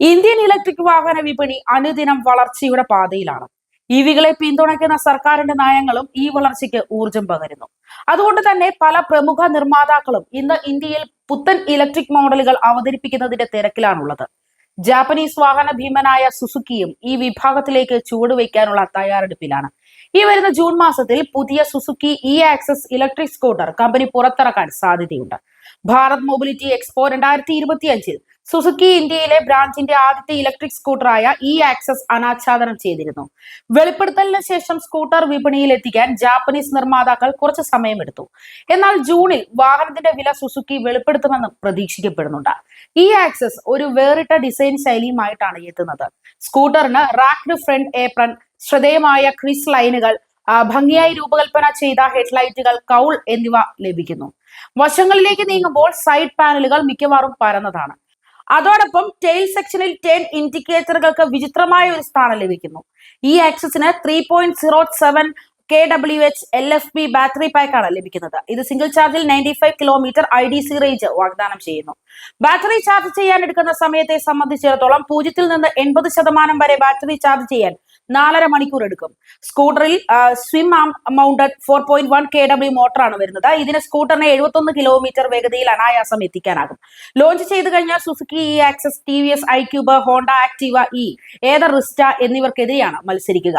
Indian electric വാഹന വിപണി അനുദിനം വളർച്ചയുടെ പാതയിലാണ്. ഇവികളെ പിന്തുണയ്ക്കുന്ന സർക്കാരിന്റെ നയങ്ങളും ഈ വളർച്ചയ്ക്ക് ഊർജം പകരുന്നു. അതുകൊണ്ട് തന്നെ പല പ്രമുഖ നിർമ്മാതാക്കളും ഇന്ന് ഇന്ത്യയിൽ പുത്തൻ ഇലക്ട്രിക് മോഡലുകൾ അവതരിപ്പിക്കുന്നതിന്റെ തിരക്കിലാണുള്ളത്. ജാപ്പനീസ് വാഹന ഭീമനായ സുസുക്കിയും ഈ വിഭാഗത്തിലേക്ക് ചുവടുവയ്ക്കാനുള്ള തയ്യാറെടുപ്പിലാണ്. ഈ വരുന്ന ജൂൺ മാസത്തിൽ പുതിയ Suzuki e Access electric scooter company പുറത്തിറക്കാൻ സാധ്യതയുണ്ട്. ഭാരത് മൊബിലിറ്റി എക്സ്പോ രണ്ടായിരത്തി ഇരുപത്തിയഞ്ചിൽ സുസുക്കി ഇന്ത്യയിലെ ബ്രാഞ്ചിന്റെ ആദ്യത്തെ ഇലക്ട്രിക് സ്കൂട്ടറായ ഇ ആക്സസ് അനാച്ഛാദനം ചെയ്തിരുന്നു. വെളിപ്പെടുത്തലിന് ശേഷം സ്കൂട്ടർ വിപണിയിൽ എത്തിക്കാൻ ജാപ്പനീസ് നിർമ്മാതാക്കൾ കുറച്ച് സമയമെടുത്തു. എന്നാൽ ജൂണിൽ വാഹനത്തിന്റെ വില സുസുക്കി വെളിപ്പെടുത്തുമെന്ന് പ്രതീക്ഷിക്കപ്പെടുന്നുണ്ട്. ഇ ആക്സസ് ഒരു വേറിട്ട ഡിസൈൻ ശൈലിയുമായിട്ടാണ് എത്തുന്നത്. സ്കൂട്ടറിന് റാക്ഡ് ഫ്രണ്ട് ഏപ്രൺ ശ്രദ്ധേയമായ ക്രിസ് ലൈനുകൾ ഭംഗിയായി രൂപകൽപ്പന ചെയ്ത ഹെഡ്ലൈറ്റുകൾ കൗൾ എന്നിവ ലഭിക്കുന്നു. വശങ്ങളിലേക്ക് നീങ്ങുമ്പോൾ സൈഡ് പാനലുകൾ മിക്കവാറും പരന്നതാണ്. അതോടൊപ്പം ടെയിൽ സെക്ഷനിൽ ടെൻ ഇൻഡിക്കേറ്ററുകൾക്ക് വിചിത്രമായ ഒരു സ്ഥാനം ലഭിക്കുന്നു. ഈ ആക്സസിന് three point zero seven K W H L F B battery പാക്കാണ് ലഭിക്കുന്നത്. ഇത് സിംഗിൾ ചാർജിൽ ninety five kilometre I D C range വാഗ്ദാനം ചെയ്യുന്നു. ബാറ്ററി ചാർജ് ചെയ്യാൻ എടുക്കുന്ന സമയത്തെ സംബന്ധിച്ചിടത്തോളം പൂജ്യത്തിൽ നിന്ന് എൺപത് ശതമാനം വരെ ബാറ്ററി ചാർജ് ചെയ്യാൻ നാലര മണിക്കൂർ എടുക്കും. സ്കൂട്ടറിൽ swing mounted four point one K W മോട്ടറാണ് വരുന്നത്. ഇതിന് സ്കൂട്ടറിനെ എഴുപത്തൊന്ന് കിലോമീറ്റർ വേഗതയിൽ അനായാസം എത്തിക്കാനാകും. ലോഞ്ച് ചെയ്തു കഴിഞ്ഞാൽ Suzuki e Access T V S iQube Honda Activa e Ather Rizta എന്നിവർക്കെതിരെയാണ് മത്സരിക്കുക.